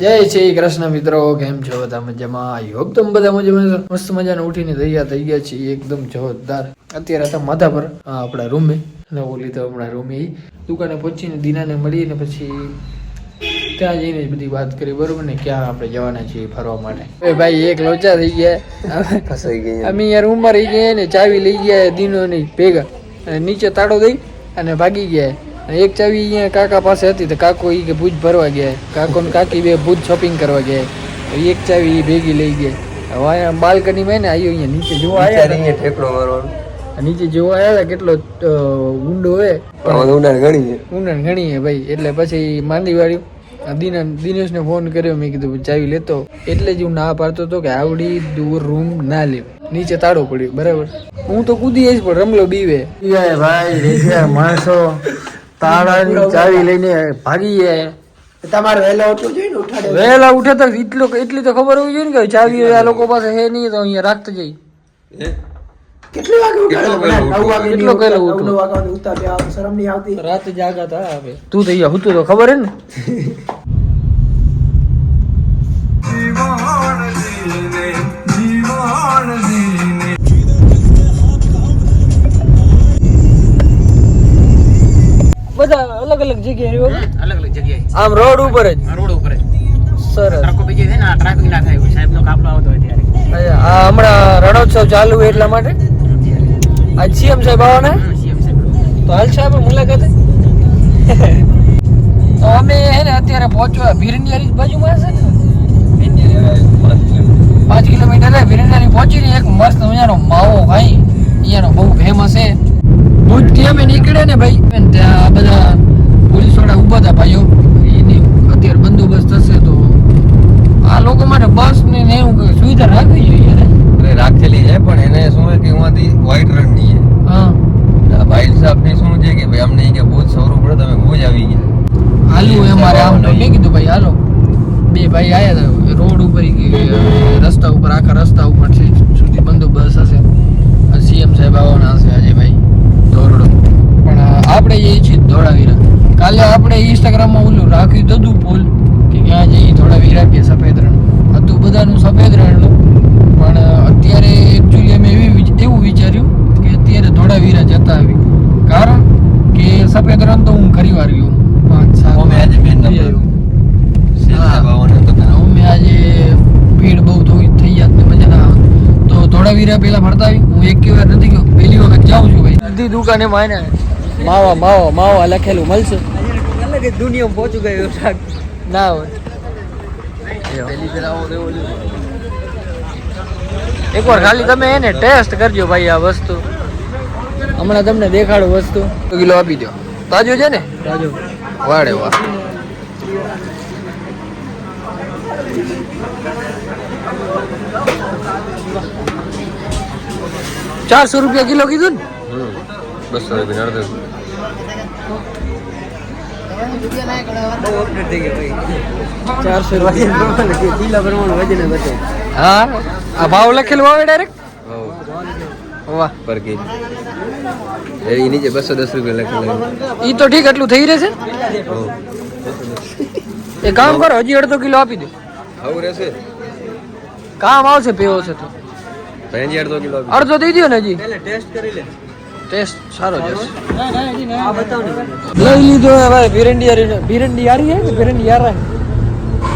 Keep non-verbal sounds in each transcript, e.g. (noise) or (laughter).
જય શ્રી કૃષ્ણ મિત્રો કેમ છો બધા મજામાં? આઈ હોપ તમે બધા મજામાં. મસ્ત મજાને ઉઠીને તૈયાર થઈ ગયા છીએ એકદમ જોરદાર. અત્યારે હતા માથા પર આપણા રૂમે. અને ઓલી તો હમણાં રૂમે દુકાને પહોંચીને દીનાને મળીને પછી ત્યાં જઈને બધી વાત કરી બરોબર ને? ક્યાં આપણે જવાના છીએ ફરવા માટે? એ ભાઈ એક લોચા થઈ ગયા. ફસાઈ ગયા. અમે યાર રૂમમાં રહી ગયા ને ચાવી લઈ ગયા દીનો ભેગા. અને નીચે તાળો દઈ અને ભાગી ગયા. એક ચાવી અહીંયા કાકા પાસે હતી તો કાકો એ કે ભૂજ ભરવા ગયા. કાકો ને કાકી બે ભૂજ શોપિંગ કરવા ગયા. તો એક ચાવી એ ભેગી લઈ ગયા. હવે અહીંયા બાલ્કનીમાં ને આવ્યો અહીંયા નીચે જોવા આવ્યા ઠેકડો મારવાનો. નીચે જોવા આવ્યા હતા કેટલો ઊંડો હે. પણ ઉનાળ ઘણી છે. ઘણી હે ભાઈ. એટલે પછી માંદી વાળ્યું દિના દિનેશને ફોન કર્યો. મેં કીધું ચાવી લેતો. એટલે જ હું ના પાડતો હતો કે આવડી દૂર રૂમ ના લે. નીચે તાળો પડ્યો. બરાબર. હું તો કૂદી જ પણ રમલો બીવે. ભાઈ માણસો. તાળાની ચાવી લઈને ભાગીએ. તમારે વહેલા ઉઠવું જોઈએ ને ઉઠાડે. વહેલા ઉઠે તો એટલો એટલી તો ખબર હોવી જોઈએ ને કે ચાવી આ લોકો પાસે હે નહીં તો અહીંયા રાખતા જઈ. કેટલી વાગે ઉઠાડે? કેટલો ઉઠો? વાગે શરમ નહીં આવતી? રાત જાગા તા હવે. તું તો અહીંયા હતું તો ખબર હે ને? (laughs) બધા અલગ અલગ જગ્યાએ રહ્યો અલગ અલગ જગ્યાએ. આમ રોડ ઉપર જ. રોડ ઉપર જ. સરસ. ટ્રકો બીજી છે ને આ ટ્રાફિક ના થાય સાહેબ નો કાફલો આવતો હોય ત્યારે. આ હમણાં રણોત્સવ ચાલુ હોય એટલા માટે? આજ સીએમ સાહેબ આવવાના. તો હાલ સાહેબ મુલાકાત? તો અમે હે ને અત્યારે પહોંચવા ભીરનિયારી બાજુમાં છે ને? પાંચ કિલોમીટર છે પહોંચીને એક મસ્ત મજાનો માવો ભાઈ અહીંયાનો બહુ ફેમસ છે. ભુજથી અમે નીકળે ને ભાઈ. ત્યાં બધા પોલીસવાળા ઊભા હતા ભાઈઓ એની અત્યારે બંદોબસ્ત હશે તો આ લોકો માટે બસ ને ને એવું કંઈ સુવિધા રાખવી જોઈએ ને એટલે રાખેલી છે પણ એને શું છે કે એમાંથી વ્હાઈટ રનની હા છે ભાઈ સાહેબ ને શું છે કે ભાઈ અમને ઈ કે ભૂજ સૌરું પડે તમે ભૂજ આવી ગયા હાલવું હોય અમારે આમ તો મેં કીધું ભાઈ હાલો બે ભાઈ આયા હતા રોડ ઉપર ઈ કે રસ્તા ઉપર આખા રસ્તા ઉપર છે સુધી બંદોબસ્ત હશે સીએમ સાહેબ આવવાના હશે આજે ભાઈ ધોરડો પણ અ, આપણે જઈએ છીએ ધોળાવીરા કાલે આપણે ઇન્સ્ટાગ્રામમાં ઓલું રાખ્યું તો હતું પોલ કે ક્યાં જઈએ ધોળાવીરા કે સફેદ રણ હતું બધાનું સફેદ રણનું પણ અ, અત્યારે એકચ્યુઅલી અમે એવી વિચ- એવું વિચાર્યું કે અત્યારે ધોળાવીરા જતા આવી કારણ કે સફેદ રણ તો હું ઘણી વાર ગયો પાંચ સાત અમે આજે મેન વાર નંબર આવ્યો. શેઠ સાહેબ આવવાના હતા અને અમે આજે ભીડ બહુ થોડી થઈ જાત ને મજા ના આવે તો ધોળાવીરા પેલા ફરતા આવી હું એક વાર નથી ગયો પહેલી વખત જાઉં છું ભાઈ બધી દુકાને માં માવા માવા માવા લખેલું મળશે. અલગ જ દુનિયામાં પહોંચી ગયો ના હોય. એકવાર ખાલી તમે એને ટેસ્ટ કરજો ભાઈ આ વસ્તુ. હમણાં તમને દેખાડું વસ્તુ. કિલો આપી દો. તાજો છે ને? તાજો. વાડે વાહ. ચારસો રૂપિયા કિલો કીધું ને. બસો રૂપિયા અડધો બહુ અપડેટ થઈ ગયો ભાઈ ચારસો કે હા આ ભાવ લખેલો આવે ડાયરેક્ટ વાહ પર કેજી એ નીચે બસો દસ રૂપિયા લખેલા ઈ તો ઠીક એટલું થઈ રહેશે એ કામ કરો હજી અડધો કિલો આપી દો. આવું રહેશે? કામ આવશે પીવો છે તો. અડધો કિલો અડધો દઈ દો ને હજી. ટેસ્ટ કરી લે. ટેસ્ટ સારો ને લઈ લીધો હે ભાઈ ભીરંડિયારી ભીરંડિયારી હે કે ભીરંડિયારા?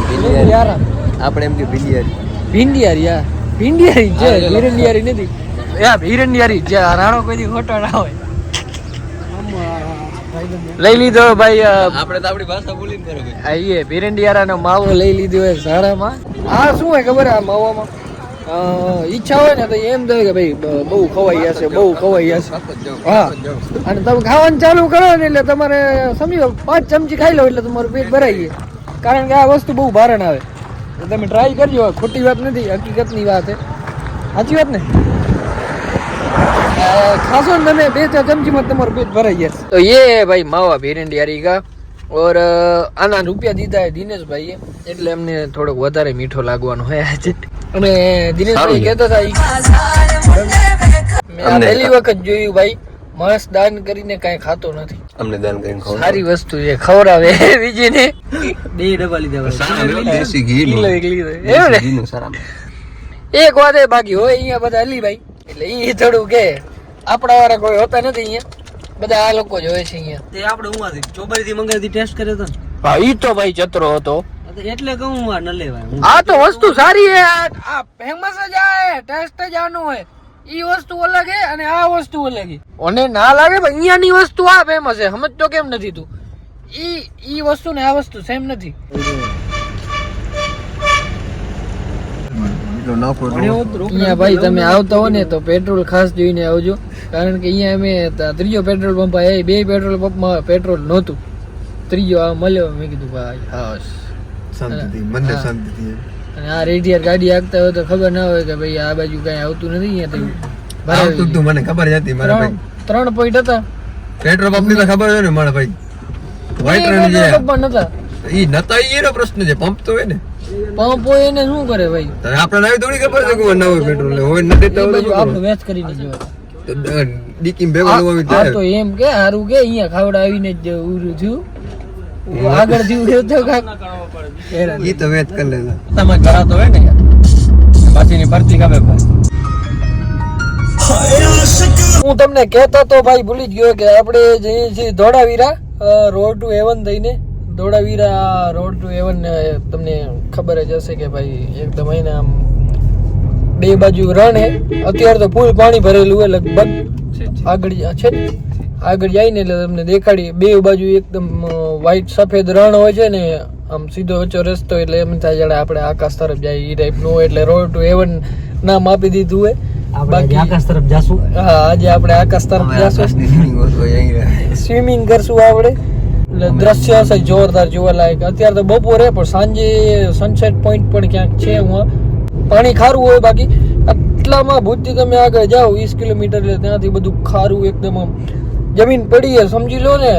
ભીરંડિયારા. આપણે એમ કે બિલિયરી ભીંડિયારી હા. ભીંડિયારી છે ભીરંડિયારી નથી. યા ભીરંડિયારી જે રાણો કોઈ ખોટો ના હોય. લઈ લીધો ભાઈ આપણે તો આપણી ભાષા ભૂલીને કરો ભાઈ આઈએ ભીરંડિયારાનો માવો લઈ લીધો હોય સારામાં આ શું હોય ખબર આ માવામાં? ઈચ્છા હોય ને તો એમ થાય કે ભાઈ બહુ ખવાઈ જશે બહુ ખવાઈ જશે હા. અને તમે ખાવાનું ચાલુ કરો ને એટલે તમારે સમજી લો પાંચ ચમચી ખાઈ લો એટલે તમારું પેટ ભરાઈ જાય. કારણ કે આ વસ્તુ બહુ ભારણ આવે. તમે ટ્રાય કરજો ખોટી વાત નથી, હકીકતની વાત છે. સાચી વાત ને? ખાસો ને તમે, બે, ચાર ચમચીમાં તમારું પેટ ભરાઈ જશે તો એ ભાઈ માવા ભેરંડી યારી કા ઓર આના રૂપિયા દીધા હે દિનેશભાઈએ. એટલે એમને થોડોક વધારે મીઠો લાગવાનો હોય આજે. અને દિનેશભાઈ કહેતા હતા મેં અમને- પહેલી વખત જોયું ભાઈ. માણસ દાન કરીને કઈ ખાતો નથી. અમને દાન કરીને ખવડાવે સારી વસ્તુ છે ખવડાવે (laughs) બીજી ને બે ડબ્બા લીધા સારા દેશી ઘી કિલો એક લીધો. એક વાત એ બાકી હોય અહીંયા બધા અલીભાઈ એટલે ઈ થોડું કે આપણા વાળા કોઈ હોતા નથી અહીંયા. બધા આ લોકો જ હોય છે અહીંયા. તે આપણે ઉમાથી આથી થી મંગાવી ટેસ્ટ કર્યો હતો. હા ઈ તો ભાઈ ચતરો હતો. એટલે કહું આ ન લેવાય. આ તો વસ્તુ સારી છે. આ ફેમસ જ આ ટેસ્ટ જ આનું હોય. ઈ વસ્તુ અલગ હે અને આ વસ્તુ અલગ હે ઓને ના લાગે પણ અહીંયાની વસ્તુ આ ફેમસ હે સમજતો કેમ નથી તું? ઈ ઈ વસ્તુ ને આ વસ્તુ સેમ નથી. અહીંયા ભાઈ તમે આવતા હો ને તો પેટ્રોલ ખાસ જોઈને આવજો. કારણ કે અહીંયા અમે ત્રીજો પેટ્રોલ પંપ આવ્યા બે પેટ્રોલ પંપમાં પેટ્રોલ નહોતું. ત્રીજો આ મળ્યો મેં કીધું ભાઈ હાશ. શાંતિથી, મનને શાંતિથી. અને આ રેડિયર ગાડી આગતા હોય તો ખબર ના હોય કે ભાઈ આ બાજુ કઈ આવતું નથી અહીંયા તો આવતું તું, મને ખબર હતી મારા ભાઈ. ત્રણ પોઈન્ટ હતા. પેટ્રોલ પંપની તો ખબર હોય ને મારા ભાઈ. વાઈટ રણ જે. નતા. ઈ નતા ઈ એનો પ્રશ્ન છે પંપ તો હોય ને. પંપ હોય એને શું કરે ભાઈ? તો આપણે નવી થોડી ખબર છે કે નવો પેટ્રોલ હોય ન દેતા હોય તો આપણે વેચ કરીને જવાય. તો ડીકી ભેગો લેવા આ તો એમ કે હારું કે અહીંયા ખાવડાવીને જ ઉરું થયું. આગળ જીવ એવું તો કાંઈક ઈ તો વેત કર લેના તમે કરાતો હોય ને યાર. પાછીની ભરતી ખબર ભાઈ. હું તમને કહેતો તો ભાઈ ભૂલી જ ગયો કે આપણે જઈએ છીએ ધોળાવીરા રોડ ટુ હેવન થઈને ધોળાવીરા રોડ ટુ હેવન તમને ખબર જ હશે કે ભાઈ એકદમ એને આમ બે બાજુ રણ હે. અત્યારે તો ફૂલ પાણી ભરેલું હોય લગભગ. આગળ છે આગળ જાય ને એટલે તમને દેખાડી બે બાજુ એકદમ વ્હાઈટ સફેદ રણ હોય છે ને આમ સીધો વચ્ચો રસ્તો એટલે એમ થાય જાણે આપણે આકાશ તરફ જાય એ ટાઈપનું હોય એટલે રોડ ટુ હેવન નામ આપી દીધું હોય. બાકી આકાશ તરફ જાશું. હા આજે આપણે આકાશ તરફ જાશું. સ્વિમિંગ કરશું આપણે. એટલે દ્રશ્ય હશે જોરદાર જોવા લાયક. અત્યારે તો બપોરે પણ સાંજે સનસેટ પોઈન્ટ પણ ક્યાંક છે હું પાણી ખારું હોય બાકી. આટલામાં ભૂતથી તમે આગળ જાઓ વીસ કિલોમીટર એટલે ત્યાંથી બધું ખારું એકદમ આમ જમીન પડી છે સમજી લો ને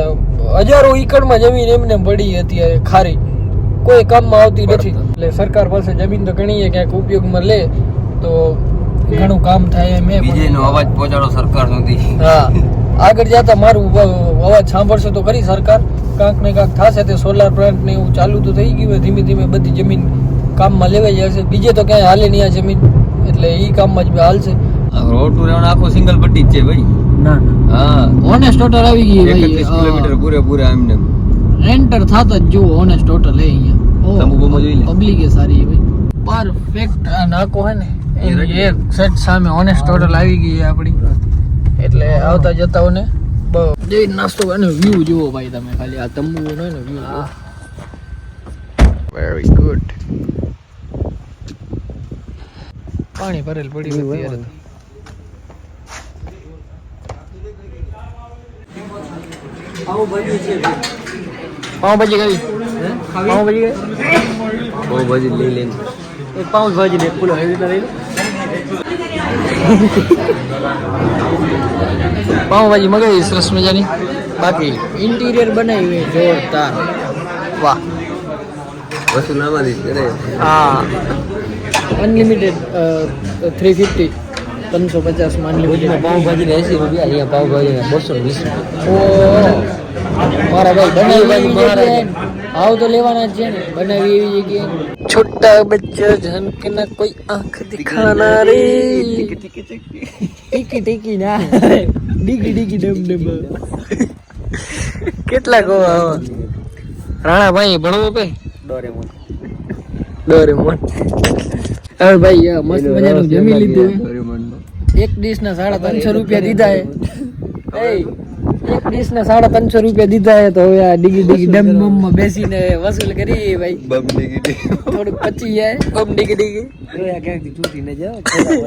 હજારો એકડમાં જમીન એમને પડી અત્યારે ખારી. કોઈ કામમાં આવતી નથી. એટલે સરકાર પાસે જમીન તો ઘણી ક્યાંક ઉપયોગમાં લે તો ઘણું કામ થાય એમ બીજેનો અવાજ પહોંચાડો સરકાર સુધી. હા. આગળ જતા મારું અવાજ સાંભળશે તો ખરી સરકાર. કાંક ને કાંક થશે તે સોલાર પ્લાન્ટ ને એવું ચાલુ તો થઈ ગયું ધીમે ધીમે બધી જમીન કામમાં લેવાઈ જશે. બીજે તો ક્યાંય હાલે નહીં આ જમીન. એટલે એ કામમાં જ હાલશે. રોડ ટુ રેવણ આખો સિંગલ પટ્ટી જ છે ભાઈ. ના ના. હા. ઓનેસ્ટ ટોટલ આવી ગઈ એકત્રીસ કિલોમીટર પૂરે પૂરેપૂરા એમને એન્ટર થાત જ જુઓ ઓનેસ્ટ ટોટલ એ અહીંયા. તંબુ બમો જોઈ લે. પબ્લિક એ સારી છે ભાઈ. પરફેક્ટ આ નાકો હે ને. એક સેટ સામે ઓનેસ્ટ ટોટલ આવી ગઈ આપણી. એટલે આવતા જતાઓને બહુ જઈ નાસ્તો અને વ્યૂ જુઓ ભાઈ તમે ખાલી. આ તંબુ નો ને વ્યૂ વેરી ગુડ પાણી ભરેલ પડ્યું અત્યારે છે પાવભાજી ખાવી? પાવભાજી ખાવી? બહુ બધી લઈ લઈને એક પાઉસ ભાજી ને એવી રીતે લઈ મગાવી સરસ મજાની. બાકી ઇન્ટિરિયર બનાવી જોરદાર. વાહ. વસ્તુ નામાં હા. અનલિમિટેડ થ્રી ફિફ્ટી ત્રણસો પચાસમાં અનલિમિટેડ પાઉંભાજી ને એસી રૂપિયા અહીંયા પાઉંભાજી ને બસો વીસ રૂપિયા. મારા ભાઈ બનાવી એવી આવ તો લેવાના જ છે ને. બનાવી એવી જગ્યાએ. છોટા બચ્ચા ઝનકના કોઈ આંખ દિખાના રે. ટીકી ટીકી ના. ડીગી ડીગી ડમ ડમ કેટલા કહો રાણા રાણાભાઈ ભણવો પે. ડોરેમોન. ડોરેમોન. હવે ભાઈ મસ્ત મજાનું જમી લીધું. એક ડીશ ના સાડા ત્રણસો રૂપિયા દીધા એ એક ડીશ ના સાડા ત્રણસો રૂપિયા દીધા હે તો હવે આ ડીગી ડીગી ડમ બમમાં બેસીને વસૂલ કરી ભાઈ. બમ ડીગી ડી. થોડુંક પચી જાય. બમ ડીગી ડીગી. જોયા ક્યાંકથી તૂટી ન જાઓ?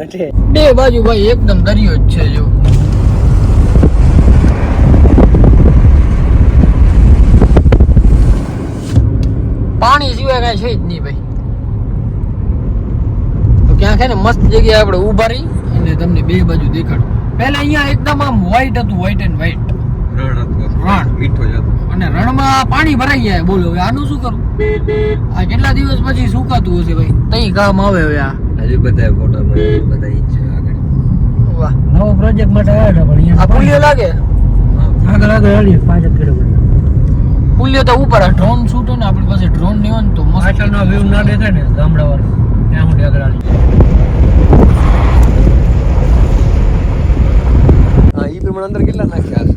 (laughs) બે બાજુ ભાઈ એકદમ દરિયો જ છે જો. પાણી સિવાય કઈ છે જ નહીં ભાઈ. તો ક્યાં છે ને મસ્ત જગ્યાએ આપણે ઊભા રહી અને તમને બે બાજુ દેખાડું. પહેલા અહીંયા એકદમ આમ વ્હાઈટ હતું વ્હાઈટ એન્ડ વ્હાઈટ રણ મીઠો જ હતો. અને રણમાં પાણી ભરાઈ જાય બોલો હવે આનું શું કરું? આ કેટલા દિવસ પછી સુકાતું હશે ભાઈ? તઈ કામ આવે હવે આ. હજુ બધા ફોટા બધા છે આગળ. વાહ. નવો પ્રોજેક્ટ માટે આવ્યા હતા પણ આ પુલિયો લાગે? આગળ આગળ હાલીએ પાંચ કિલોમીટર પુલિયો તો ઉપર ડ્રોન શૂટ હોય ને આપણી પાસે ડ્રોન નહીં હોય ને તો મસ્ત પાછળનો વ્યૂ ના દેખાય ને ગામડા વાળો ત્યાં સુધી આગળ હાલીએ હા ઈ પ્રમાણે અંદર કેટલા નાખ્યા હશે?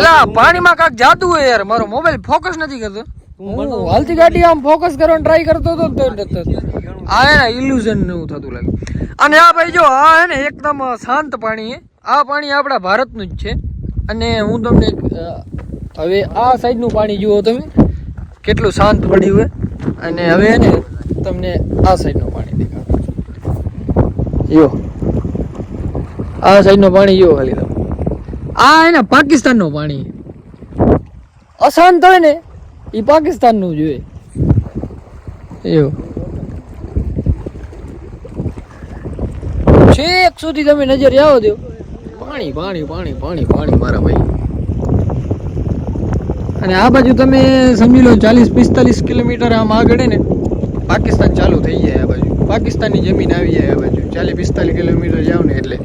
એલા પાણીમાં કાક જાદુ હોય યાર. મારો મોબાઈલ ફોકસ નથી કરતો. હું હાલતી ગાડી આમ ફોકસ કરવાનો ટ્રાય કરતો હતો તો આ હે ને ઇલ્યુઝનનું થતું લાગે અને આ ભાઈ જો આ હે ને એકદમ શાંત પાણી આ પાણી આપણા ભારતનું જ છે. અને હું તમને હવે આ સાઈડનું પાણી જુઓ તમે. કેટલું શાંત પડ્યું હોય અને હવે હે ને તમને આ સાઈડનું પાણી દેખાડું જો આ સાઈડનું પાણી જુઓ ખાલી તમે. આ હે ને પાકિસ્તાનનું પાણી. અશાંત હોય ને એ પાકિસ્તાનનું જોઈએ એવું. છેક સુધી તમે નજર આવો દો પાણી પાણી પાણી પાણી પાણી મારા ભાઈ. અને આ બાજુ તમે સમજી લો ચાલીસ પિસ્તાલીસ કિલોમીટર આમ આગળ ને પાકિસ્તાન ચાલુ થઈ જાય આ બાજુ. પાકિસ્તાનની જમીન આવી જાય આ બાજુ. ચાલીસ પિસ્તાલીસ કિલોમીટર જાવ ને એટલે.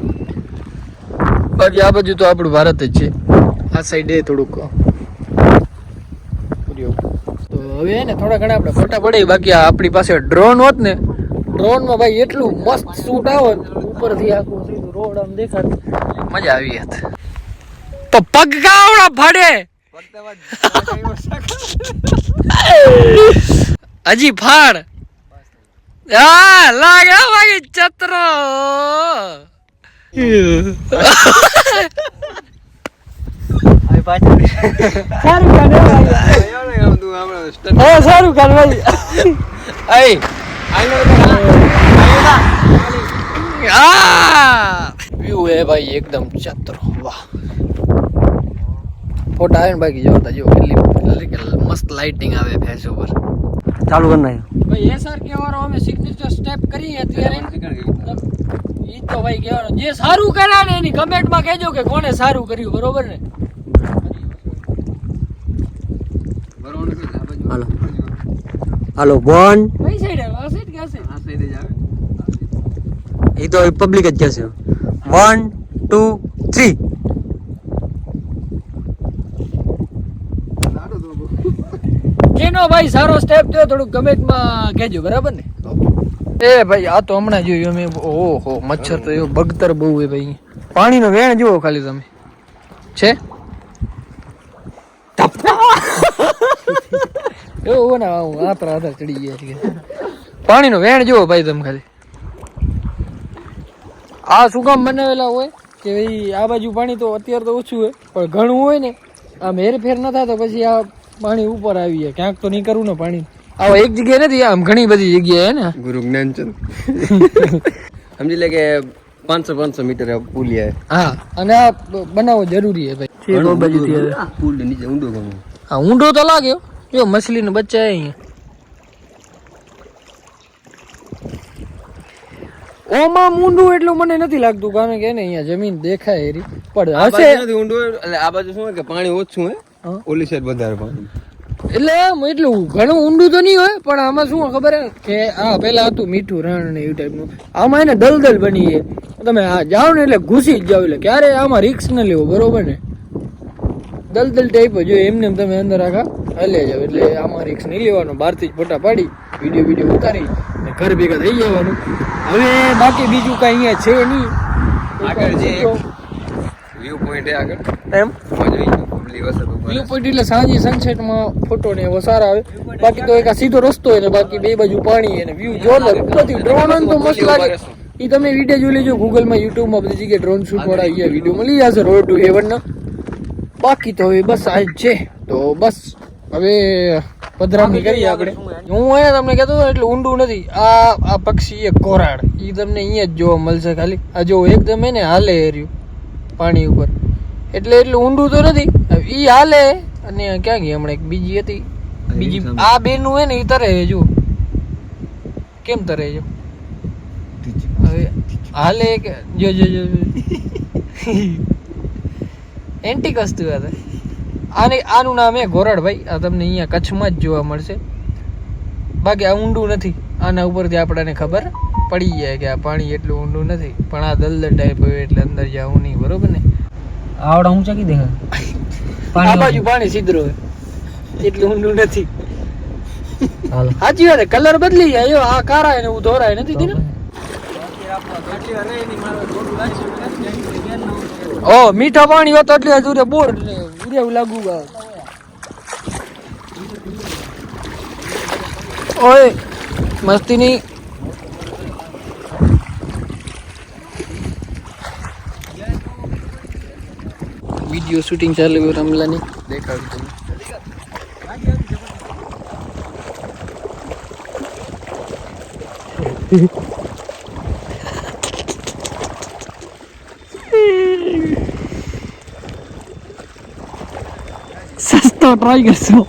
બાકી આ બાજુ તો આપણું ભારત જ છે. આ સાઈડ એ થોડુંક. તો હવે ને થોડા ઘણા આપણે ફોટા પડે બાકી આપણી પાસે ડ્રોન હોત ને ડ્રોનમાં ભાઈ એટલું મસ્ત શૂટ આવે ઉપરથી આખું રોડ આમ દેખાડ મજા આવી હતી તો પગ કાવડા ફાડે. હજી ફાડ. હા, લાગે ભાઈ ચતરો. સારું કાઢે ભાઈ સારું વ્યૂ હે ભાઈ એકદમ ચતરો વાહ ફોટા આવે ને બાકી જોતા જો કેટલી મસ્ત લાઇટિંગ આવે ફેસ ઉપર ચાલુ કરી. નાખ્યો ભાઈ એસઆર કહેવાનો અમે સિગ્નેચર સ્ટેપ કરીએ ત્યારે ઈ તો ભાઈ કહેવાનું જે સારું કર્યા ને એની કમેન્ટમાં કહેજો કે કોને સારું કર્યું બરોબર ને? હાલો. હાલો બોન. કઈ સાઈડ આવે આ સાઈડ કે આ સાઈડ આ જ આવે. એ તો પબ્લિક જ કહેશે વન ટુ થ્રી કેનો ભાઈ સારો સ્ટેપ થયો થોડુંક કમેન્ટમાં કહેજો બરાબર ને? એ ભાઈ આ તો હમણાં જોયું અમે ઓહો મચ્છર તો એવો બગતર બહુ હોય ભાઈ. પાણીનો વેણ જુઓ ખાલી તમે. છે? એવું ને આવું આતરા આતરા ચડી ગયા છે પાણીનો વેણ જુઓ ભાઈ તમે ખાલી. આ શું કામ બનાવેલા હોય કે ભાઈ આ બાજુ પાણી તો અત્યારે તો ઓછું હોય પણ ઘણું હોય ને આમ હેરફેર ન થાય તો પછી આ પાણી ઉપર આવી જાય. ક્યાંક તો નહીં કરવું ને પાણી આવા એક જગ્યાએ નથી આમ ઘણી બધી જગ્યાએ ને? ગુરુ જ્ઞાનચંદ. (laughs) સમજી લે કે પાંચસો પાંચસો મીટર પુલિયા હા અને આ બનાવવો જરૂરી છે ભાઈ. છે પુલ નીચે ઊંડો ઘણો હા ઊંડો તો લાગ્યો જો મછલીનો બચ્ચા અહીંયા. ઓમાં ઊંડું એટલું મને નથી લાગતું કારણ કે ને અહીંયા જમીન દેખાય એરી. પણ આ હશે ઊંડું એટલે આ બાજુ શું હોય કે પાણી ઓછું હોય હા. ઓલી સાઈડ વધારે પાણી. એટલે આમ એટલું ઘણું ઊંડું તો નહીં હોય પણ આમાં શું ખબર હે? કે આ પેલા હતું મીઠું રણ ને એવું ટાઈપનું આમાં એને દલદલ બની છે તમે આ જાઓ ને એટલે ઘૂસી જ જાવ એટલે ક્યારે આમાં રિક્સ ન લેવો બરોબર ને? દલદલ ટાઈપ જો એમને એમ તમે અંદર આખા હલે જાવ એટલે આમાં રિક્સ નહીં લેવાનો. બહારથી જ ફોટા પાડી વીડિયો વીડિયો ઉતારી ને ઘર ભેગા થઈ જવાનું. હવે બાકી બીજું કાંઈ અહીંયા છે નહીં. આગળ જે વ્યૂ પોઈન્ટ આગળ. એમ? મજા આવી વ્યૂ પોઈન્ટ એટલે સાંજે સનસેટમાં ફોટો ને એવો સારા આવે. બાકી તો એક આ સીધો રસ્તો હોય ને બાકી બે બાજુ પાણી અને વ્યૂ જોરદાર. ઉપરથી ડ્રોન તો મસ્ત લાગે. એ તમે વીડિયો જોઈ લેજો ગૂગલમાં યુટ્યુબમાં બધી જગ્યાએ ડ્રોન શૂટ વાળા અહીંયા વીડિયો મળી જશે રોડ ટુ હેવન ના. બાકી તો હવે બસ આ છે. તો બસ હવે પધરામણી કરીએ આપણે. હું અહીંયા તમને કહેતો હતો એટલે ઊંડું નથી. આ આ પક્ષી એક કોરાડ એ તમને અહીંયા જ જોવા મળશે ખાલી. આ જો એકદમ એને હાલે એર્યું પાણી ઉપર. એટલે એટલું ઊંડું તો નથી. ઈ હાલે. અને ક્યાં ગઈ હમણાં એક બીજી હતી? બીજી આ બેનું હે ને ઈ તરે છે જો કેમ તરે છે. હવે હાલે કે જો જો જો એન્ટિક વસ્તુ હતા આને આનું નામ હે ગોરડ ભાઈ. આ તમને અહીંયા કચ્છમાં જ જોવા મળશે. બાકી આ ઊંડું નથી. આના ઉપરથી આપણને ખબર પડી જાય કે આ પાણી એટલું ઊંડું નથી. પણ આ દલદલ ટાઈપ હોય એટલે અંદર જવું નહીં બરોબર ને? આવડા ઊંચા કી દેખે આ બાજુ પાણી સીધરો એટલું ઊંડું નથી. સાચી વાત કલર બદલી જાય. આ કારાય ને હું ધોરાય નથી ને ઓ મીઠા પાણી હોત એટલે હજુ બોર એવું લાગુ ઓય મસ્તી વિડિયો શૂટિંગ ચાલુ રમલાની. દેખાડું તમને સસ્તો ટ્રાય કરશો.